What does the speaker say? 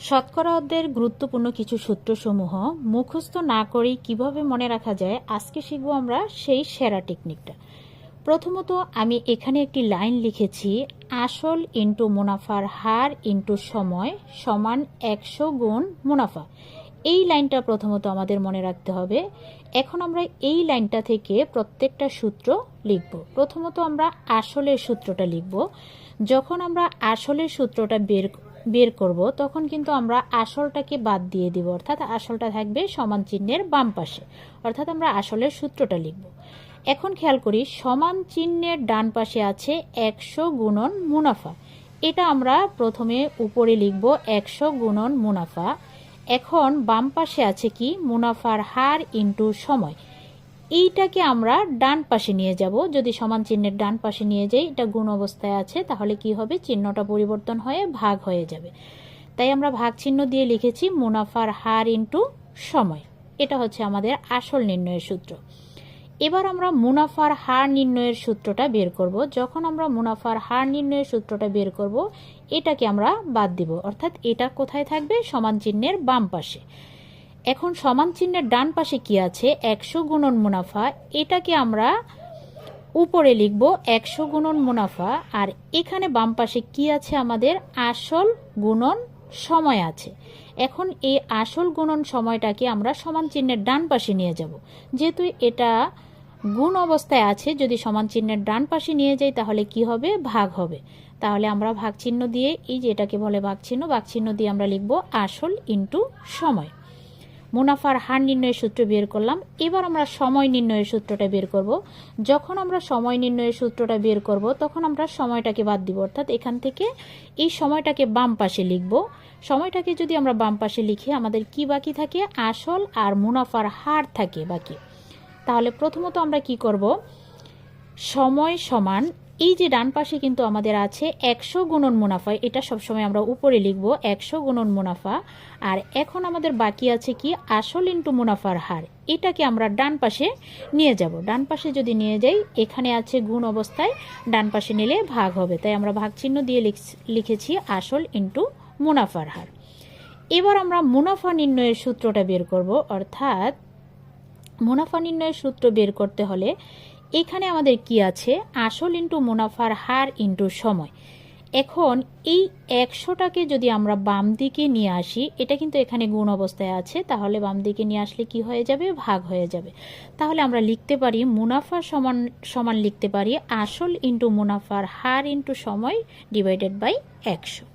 শতকরা অধ্যায়ের গুরুত্বপূর্ণ কিছু সূত্রসমূহ মুখস্থ না করেই কীভাবে মনে রাখা যায়, আজকে শিখব আমরা সেই সেরা টেকনিকটা প্রথমত, আমি এখানে একটি লাইন লিখেছি, আসল ইন্টু মুনাফার হার ইন্টু সময় সমান একশো গুণ মুনাফা। এই লাইনটা প্রথমত আমাদের মনে রাখতে হবে। এখন আমরা এই লাইনটা থেকে প্রত্যেকটা সূত্র লিখব। প্রথমত আমরা আসলের সূত্রটা লিখব। যখন আমরা আসলের সূত্রটা বের বের করব, তখন কিন্তু আমরা আসলটাকে বাদ দিয়ে দিব। অর্থাৎ আসলটা থাকবে সমান চিহ্নের বাম পাশে। অর্থাৎ আমরা আসলের সূত্রটা লিখব। এখন খেয়াল করি, সমান চিহ্নের ডান পাশে আছে একশো গুণন মুনাফা। এটা আমরা প্রথমে উপরে লিখব একশো গুণন মুনাফা। এখন বাম পাশে আছে কি? মুনাফার হার ইন্টু সময়। এইটাকে আমরা ডান পাশে নিয়ে যাব। যদি সমান চিহ্নের ডান পাশে নিয়ে যাই, এটা গুণ অবস্থায় আছে, তাহলে কি হবে? চিহ্নটা পরিবর্তন হয়ে ভাগ হয়ে যাবে। তাই আমরা ভাগ চিহ্ন দিয়ে লিখেছি মুনাফার হার ইন্টু সময়। এটা হচ্ছে আমাদের আসল নির্ণয়ের সূত্র। এবার আমরা মুনাফার হার নির্ণয়ের সূত্রটা বের করব। যখন আমরা মুনাফার হার নির্ণয়ের সূত্রটা বের করব, এটাকে আমরা বাদ দিব। অর্থাৎ এটা কোথায় থাকবে? সমান চিহ্নের বাম পাশে। এখন সমান চিহ্নের ডান পাশে কি আছে? একশো গুণন মুনাফা। এটাকে আমরা উপরে লিখব একশো গুণন মুনাফা। আর এখানে বাম পাশে কি আছে আমাদের? আসল গুণন সময় আছে। এখন এই আসল গুণন সময়টাকে আমরা সমান চিহ্নের ডান পাশে নিয়ে যাব। যেহেতু এটা গুণ অবস্থায় আছে, যদি সমান চিহ্নের ডান পাশে নিয়ে যাই, তাহলে কি হবে? ভাগ হবে। তাহলে আমরা ভাগ চিহ্ন দিয়ে, এই যে এটাকে বলে ভাগ চিহ্ন ভাগ চিহ্ন দিয়ে আমরা লিখব আসল ইন্টু সময়। মুনাফার হার নির্ণয়ের সূত্র বের করলাম। এবার আমরা সময় নির্ণয়ের সূত্রটা বের করব। যখন আমরা সময় নির্ণয়ের সূত্রটা বের করব, তখন আমরা সময়টাকে বাদ দিব। অর্থাৎ এখান থেকে এই সময়টাকে বাম পাশে লিখব। সময়টাকে যদি আমরা বাম পাশে লিখি, আমাদের কি বাকি থাকে? আসল আর মুনাফার হার থাকে বাকি। তাহলে প্রথমত আমরা কি করব? সময় সমান এই যে ডান পাশে কিন্তু আমাদের আছে একশো গুণন মুনাফা, এটা সবসময় আমরা উপরে লিখব একশো গুণন মুনাফা, আর এখন আমাদের বাকি আছে কি আসল ইন্টু মুনাফার হার, এটাকে আমরা ডান পাশে নিয়ে যাব। ডান পাশে যদি নিয়ে যাই, এখানে আছে গুণ অবস্থায়, ডান পাশে নিলে ভাগ হবে, তাই আমরা ভাগ চিহ্ন দিয়ে লিখেছি আসল ইন্টু মুনাফার হার। এবার আমরা মুনাফা নির্ণয়ের সূত্রটা বের করব, অর্থাৎ মুনাফা নির্ণয়ের সূত্র বের করতে হলে এখানে আমাদের কি আছে? আসল ইন্টু মুনাফার হার ইন্টু সময়। এখন এই একশোটাকে যদি আমরা বাম দিকে নিয়ে আসি, এটা কিন্তু এখানে গুণ অবস্থায় আছে, তাহলে বাম দিকে নিয়ে আসলে কি হয়ে যাবে? ভাগ হয়ে যাবে। তাহলে আমরা লিখতে পারি মুনাফা সমান সমান লিখতে পারি আসল ইন্টু মুনাফার হার ইন্টু সময় ডিভাইডেড বাই একশো।